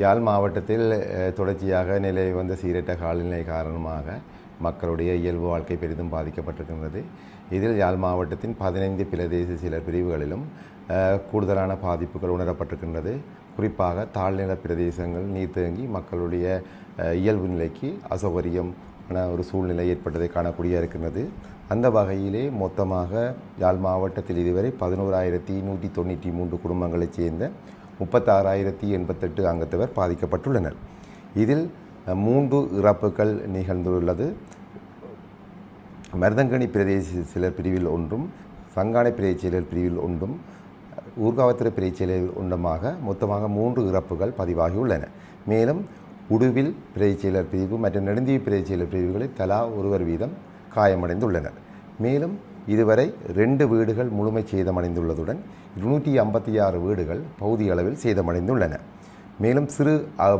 யாழ் மாவட்டத்தில் தொடர்ச்சியாக நிலை வந்த சீரற்ற காலநிலை காரணமாக மக்களுடைய இயல்பு வாழ்க்கை பெரிதும் பாதிக்கப்பட்டிருக்கின்றது. இதில் யாழ் மாவட்டத்தின் பதினைந்து பிரதேச சில பிரிவுகளிலும் கூடுதலான பாதிப்புகள் உணரப்பட்டிருக்கின்றது. குறிப்பாக தாழ்நில பிரதேசங்கள் நீர் தேங்கி மக்களுடைய இயல்பு நிலைக்கு அசௌகரியமான ஒரு சூழ்நிலை ஏற்பட்டதை காணக்கூடிய இருக்கின்றது. அந்த வகையிலே மொத்தமாக யாழ் மாவட்டத்தில் இதுவரை பதினோராயிரத்தி நூற்றி தொண்ணூற்றி மூன்று குடும்பங்களைச் சேர்ந்த முப்பத்தாறாயிரத்தி எண்பத்தெட்டு அங்கத்தவர் பாதிக்கப்பட்டுள்ளனர். இதில் மூன்று இறப்புகள் நிகழ்ந்துள்ளது. மருதங்கனி பிரதேச சிலர் பிரிவில் ஒன்றும் சங்கானை பிரதேச சிலர் பிரிவில் ஒன்றும் ஊர்காவத்திர பிரதேச சிலர் ஒன்றுமாக மொத்தமாக மூன்று இறப்புகள் பதிவாகியுள்ளன. மேலும் உடுவில் பிரதேச செயலர் பிரிவு மற்றும் நெடுந்தீவு பிரதேச செயலர் பிரிவுகளில் தலா ஒருவர் வீதம் காயமடைந்துள்ளனர். மேலும் இதுவரை ரெண்டு வீடுகள் முழுமை சேதமடைந்துள்ளதுடன் இருநூற்றி ஐம்பத்தி ஆறு வீடுகள் பகுதி அளவில் சேதமடைந்துள்ளன. மேலும் சிறு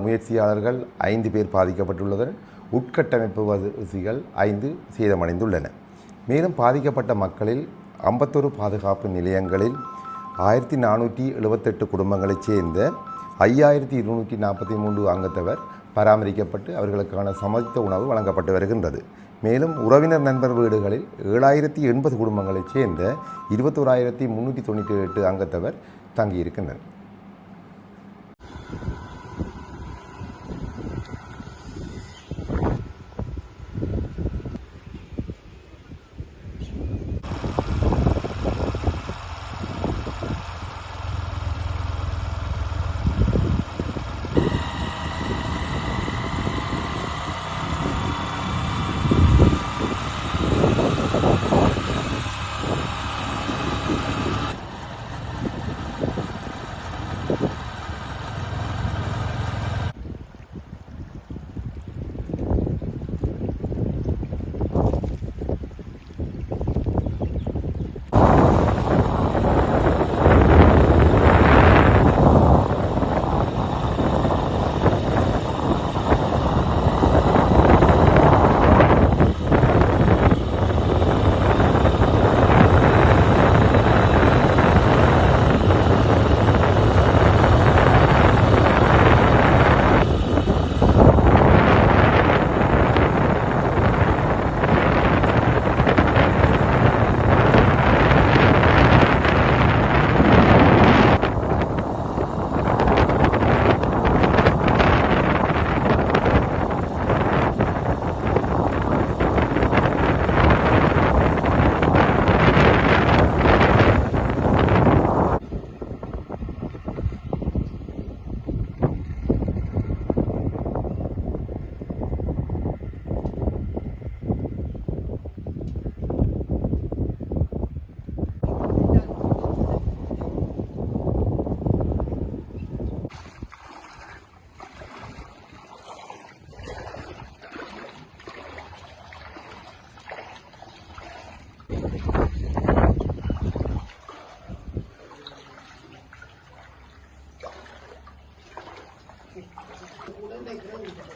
முயற்சியாளர்கள் ஐந்து பேர் பாதிக்கப்பட்டுள்ளதுடன் உட்கட்டமைப்பு வசதிகள் ஐந்து சேதமடைந்துள்ளன. மேலும் பாதிக்கப்பட்ட மக்களில் ஐம்பத்தொரு பாதுகாப்பு நிலையங்களில் ஆயிரத்தி நானூற்றி எழுபத்தெட்டு குடும்பங்களைச் சேர்ந்த ஐயாயிரத்தி இருநூற்றி நாற்பத்தி மூன்று அங்கத்தவர் பராமரிக்கப்பட்டு அவர்களுக்கான சமர்த்த உணவு வழங்கப்பட்டு வருகின்றது. மேலும் உறவினர் நண்பர் வீடுகளில் ஏழாயிரத்தி எண்பது குடும்பங்களைச் சேர்ந்த இருபத்தோராயிரத்தி முந்நூற்றி தொண்ணூற்றி எட்டு அங்கத்தவர் தங்கியிருக்கின்றனர்.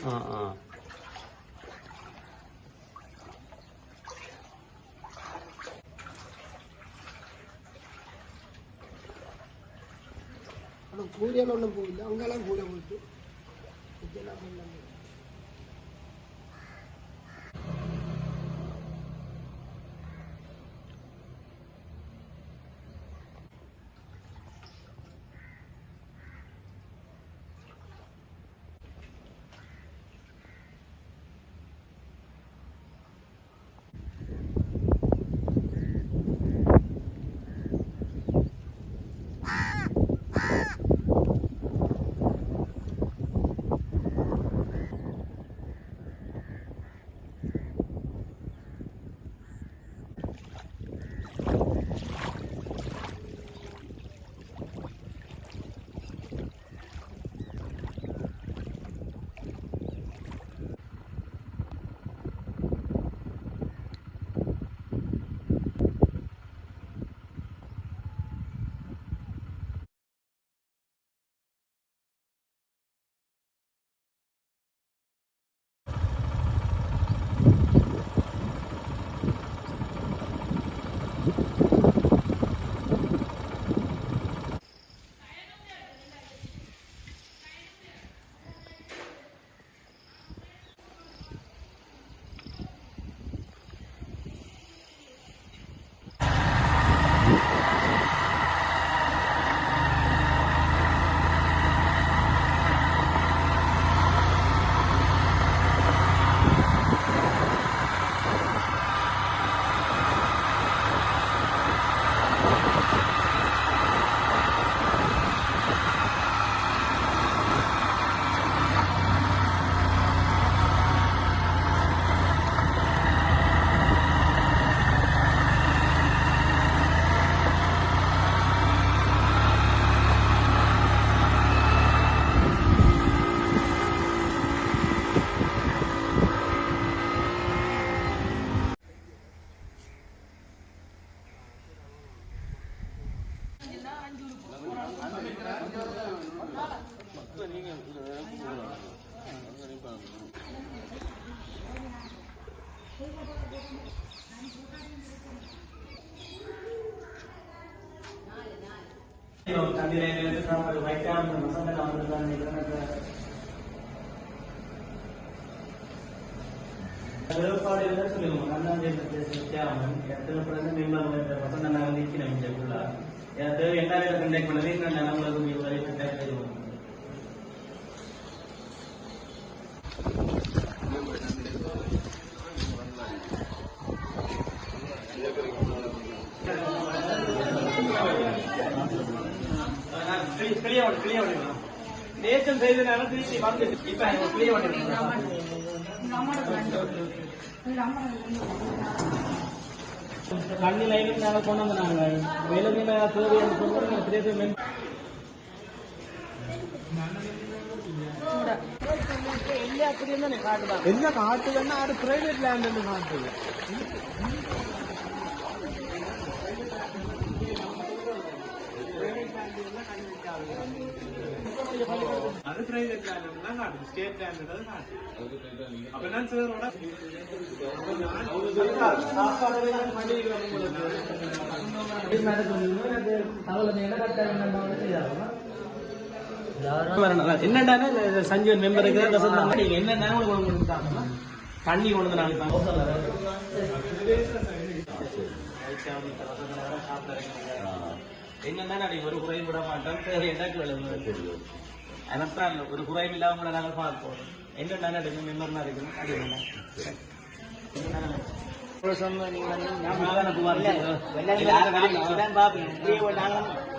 ஆ ஆ. ஆனால் கூலியால் ஒன்றும் போகல அங்கெல்லாம் கூட போயிட்டு தண்ணீரை வைக்காமல் மசாலா அவர்கள் தான் எத்தனை பிறகு மேம்பாடு பசங்க நாங்கள் நிற்கிறேன் எனது என்ன கண்டெக்ட் பண்ணதே நான் உங்களுக்கு இதுவரை கிளியா பண்ணு கிளியா பண்ணுங்க நேற்று செய்தனால திருச்சி வந்து இப்ப கிளியா பண்ணுங்க கண்ணி லைனுக்கு நாங்கள் கொண்டு வந்து நாங்கள் மேலும் தேவையான கொண்டு பெரிய பெரிய என்ன காட்டுதுன்னா அது பிரைவேட் லேண்ட் காட்டுது. அது பிரைவேட் லேண்ட் தான் காட்டுது ஸ்டேட் லேண்ட் தான் காட்டுது அப்ப சாரோட என்னடா சஞ்சீவன் நீங்க என்ன தண்ணி கொண்டு வந்து நாளைக்கு என்னன்னா ஒரு குறையும் விட மாட்டோம் தேவை தெரியும் அனத்தான் ஒரு குறையும் இல்லாம கூட நாங்கள் பார்ப்போம் என்ன நடக்கும் மெம்பர்னா இருக்கணும் அது என்ன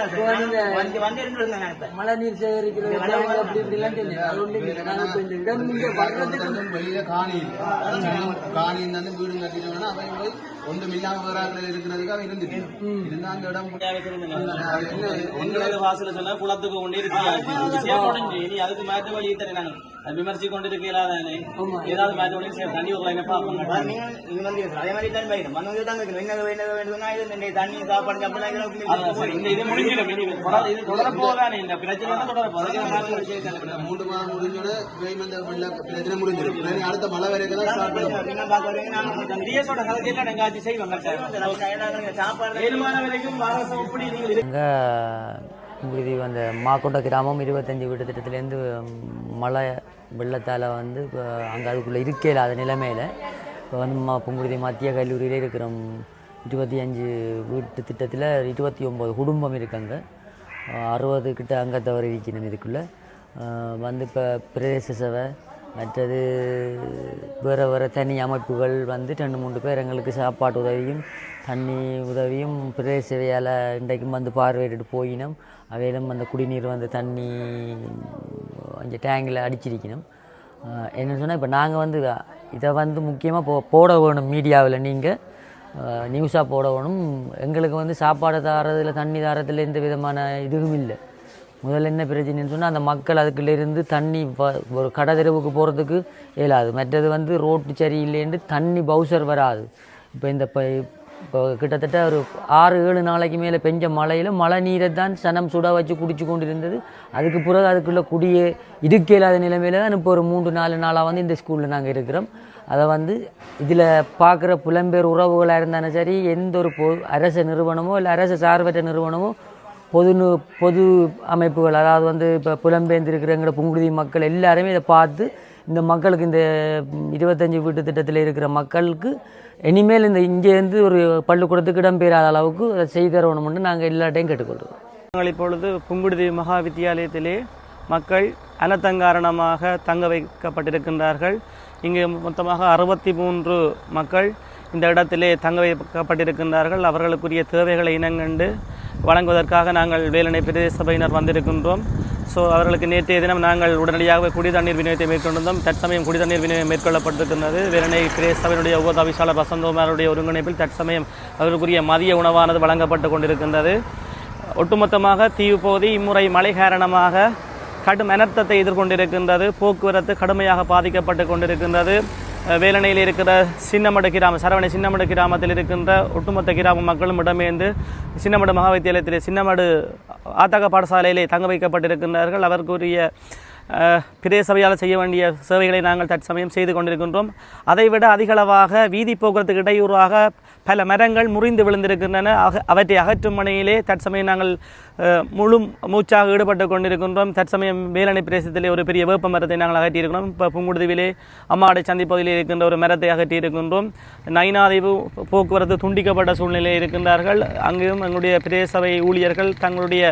அது ஒண்ணும் இல்லை. நாங்க இப்ப இந்த இடம் இங்க வர்றதுக்கு வெளியில இருந்தாலும் வீடு கட்டினோம்னா அவங்க போய் ஒன்றும் இல்லாம வராங்க இருக்கிறதுக்கு அவன் இருந்துட்டு இருந்தா அந்த இடம் எங்களது வாசல சொன்னா குளத்துக்கு கொண்டே இருக்கு. அதுக்கு மாற்ற வழி தரேன் நாங்க அது விமர்சி கொண்டு இருக்கலாதானே ஏதாவது வழி சரி, தண்ணி ஒரு லைனை பார்ப்போம் இந்த இது முடிஞ்சிடும் தொடர- இந்த பிரச்சனை தான் மூன்று மாதம் முடிஞ்சோட பிரச்சனை முடிஞ்சிடும் இனி அடுத்த மழை வரைக்கும் தான் ஸ்டார்ட் பண்ணுவோம் ஆட்சி ஏழுமான அரசு நீங்கள் இது அந்த மாக்கொண்ட கிராமம் இருபத்தஞ்சி வீட்டு திட்டத்துலேருந்து மழை வெள்ளத்தால் வந்து இப்போ அங்கே அதுக்குள்ளே இருக்கே இல்லாத நிலைமையில். இப்போ வந்து மா புங்குருதி மத்திய கல்லூரியில் இருக்கிறோம் இருபத்தி அஞ்சு வீட்டு திட்டத்தில் இருபத்தி ஒம்பது குடும்பம் இருக்காங்க அறுபது கிட்ட அங்கத்தவர் இருக்கணும் இதுக்குள்ளே. வந்து இப்போ பிரதேச சபை மற்றது வேறு வேறு தனி அமைப்புகள் வந்து ரெண்டு மூன்று பேர் எங்களுக்கு சாப்பாட்டு உதவியும் தண்ணி உதவியும் பிரதேச சேவையால் இன்றைக்கும் வந்து பார்வையிட்டு போயினோம். அவையிலும் அந்த குடிநீர் வந்து தண்ணி அந்த டேங்கில் அடிச்சிருக்கணும். என்ன சொன்னால் இப்போ நாங்கள் வந்து இதை வந்து முக்கியமாக போ போட வேணும் மீடியாவில் நீங்கள் நியூஸாக போட வேணும் எங்களுக்கு வந்து சாப்பாடு தாரதில் தண்ணி தாரதில் எந்த விதமான இதுவும் இல்லை. முதல்ல என்ன பிரச்சனைன்னு சொன்னால் அந்த மக்கள் அதுக்குள்ளேருந்து தண்ணி ஒரு கடை தெருவுக்கு போகிறதுக்கு இயலாது. மற்றது வந்து ரோட்டு சரியில்லைன்ட்டு தண்ணி பவுசர் வராது. இப்போ இந்த இப்போ இப்போ கிட்டத்தட்ட ஒரு ஆறு ஏழு நாளைக்கு மேலே பெஞ்ச மழையில் மழை நீரை தான் சனம் சுட வச்சு குடிச்சு கொண்டு இருந்தது அதுக்கு பிறகு அதுக்குள்ள குடியே இருக்க இல்லாத நிலைமையில தான் இப்போ ஒரு மூன்று நாலு நாளாக வந்து இந்த ஸ்கூலில் நாங்கள் இருக்கிறோம். அதை வந்து இதில் பார்க்குற புலம்பெயர் உறவுகளாக இருந்தாலும் சரி எந்த ஒரு பொ அரச நிறுவனமோ இல்லை அரசு சார்பற்ற நிறுவனமோ பொது நு- பொது அமைப்புகள் அதாவது வந்து இப்போ புலம்பெயர்ந்து இருக்கிறவங்கள எங்களோட புங்குடுதி மக்கள் எல்லாருமே இதை பார்த்து இந்த மக்களுக்கு இந்த இருபத்தஞ்சி வீட்டு திட்டத்தில் இருக்கிற மக்களுக்கு இனிமேல் இந்த இங்கேருந்து ஒரு பள்ளிக்கூடத்துக்கு இடம்பெறாத அளவுக்கு அதை செய்து தரணும்னு நாங்கள் எல்லாட்டையும் கேட்டுக்கொள்கிறோம் நாங்கள் இப்பொழுது புங்குடுதி மகா வித்தியாலயத்திலே மக்கள் அனத்தங்காரணமாக தங்க வைக்கப்பட்டிருக்கின்றார்கள். இங்கு மொத்தமாக அறுபத்தி மூன்று மக்கள் இந்த இடத்திலே தங்க வைக்கப்பட்டிருக்கின்றார்கள். அவர்களுக்குரிய தேவைகளை இனங்கண்டு வழங்குவதற்காக நாங்கள் வேலனை பிரதேச சபையினர் வந்திருக்கின்றோம். ஸோ அவர்களுக்கு நேற்றைய தினம் நாங்கள் உடனடியாக குடி தண்ணீர் விநியோகத்தை மேற்கொண்டிருந்தோம். தற்சமயம் குடி தண்ணீர் விநியோகம் மேற்கொள்ளப்பட்டிருக்கின்றது. வேலனை பிரேசபையினுடைய உபதவிசாளர் வசந்தகுமாருடைய ஒருங்கிணைப்பில் தற்சமயம் அவர்களுக்குரிய மதிய உணவானது வழங்கப்பட்டு கொண்டிருக்கின்றது. ஒட்டுமொத்தமாக தீவு பகுதி இம்முறை மழை காரணமாக கடும் அனர்த்தத்தை எதிர்கொண்டிருக்கின்றது. போக்குவரத்து கடுமையாக பாதிக்கப்பட்டு கொண்டிருக்கின்றது. வேலனையில் வேலணையில் இருக்கிற சின்னமடு கிராமம் சரவணை சின்னமடு கிராமத்தில் இருக்கின்ற ஒட்டுமொத்த கிராம மக்களும் இடமேந்து சின்னமடு மகா வித்தியாலயத்திலே சின்னமடு ஆத்தக பாடசாலையிலே தங்க வைக்கப்பட்டிருக்கின்றார்கள். அவருக்குரிய பிரதேச சபையால் செய்ய வேண்டிய சேவைகளை நாங்கள் தற்சமயம் செய்து கொண்டிருக்கின்றோம். அதைவிட அதிகளவாக வீதி போக்குவரத்துக்கு இடையூறாக பல மரங்கள் முறிந்து விழுந்திருக்கின்றன. அக அவற்றை அகற்றும் பணியிலே தற்சமயம் நாங்கள் முழு மூச்சாக ஈடுபட்டு கொண்டிருக்கின்றோம். தற்சமயம் வேலணை பிரதேசத்திலே ஒரு பெரிய வேப்ப மரத்தை நாங்கள் அகற்றியிருக்கிறோம். இப்போ புங்குடுதீவிலே அம்மாடை சந்திப்பகுதியில் இருக்கின்ற ஒரு மரத்தை அகற்றியிருக்கின்றோம். நைனாதைவு போக்குவரத்து துண்டிக்கப்பட்ட சூழ்நிலையில் இருக்கின்றார்கள். அங்கேயும் எங்களுடைய பிரதேசவை ஊழியர்கள் தங்களுடைய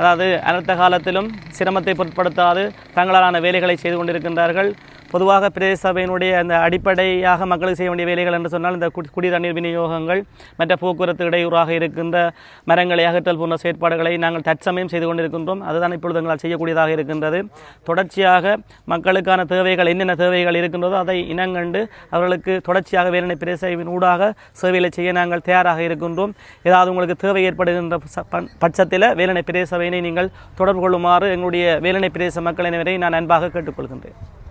அதாவது அனர்த்த காலத்திலும் சிரமத்தை பொருட்படுத்தாது தங்களாலான வேலைகளை செய்து கொண்டிருக்கின்றார்கள். பொதுவாக பிரதேச சபையினுடைய அந்த அடிப்படையாக மக்களுக்கு செய்ய வேண்டிய வேலைகள் என்று சொன்னால் இந்த குடி குடி தண்ணீர் விநியோகங்கள் மற்ற போக்குவரத்து இடையூறாக இருக்கின்ற மரங்களை அகற்றல் போன்ற செயற்பாடுகளை நாங்கள் தற்சமயம் செய்து கொண்டிருக்கின்றோம். அதுதான் இப்பொழுது எங்களால் செய்யக்கூடியதாக இருக்கின்றது. தொடர்ச்சியாக மக்களுக்கான தேவைகள் என்னென்ன தேவைகள் இருக்கின்றதோ அதை இனங்கண்டு அவர்களுக்கு தொடர்ச்சியாக வேலனை பிரதேசவின் ஊடாக சேவைகளை செய்ய நாங்கள் தயாராக இருக்கின்றோம். ஏதாவது உங்களுக்கு தேவை ஏற்படுகின்ற ப- பட்சத்தில் வேலனை பிரதேச சபையினை நீங்கள் தொடர்பு கொள்ளுமாறு எங்களுடைய வேலனை பிரதேச மக்கள் அனைவரை நான் அன்பாக கேட்டுக்கொள்கின்றேன்.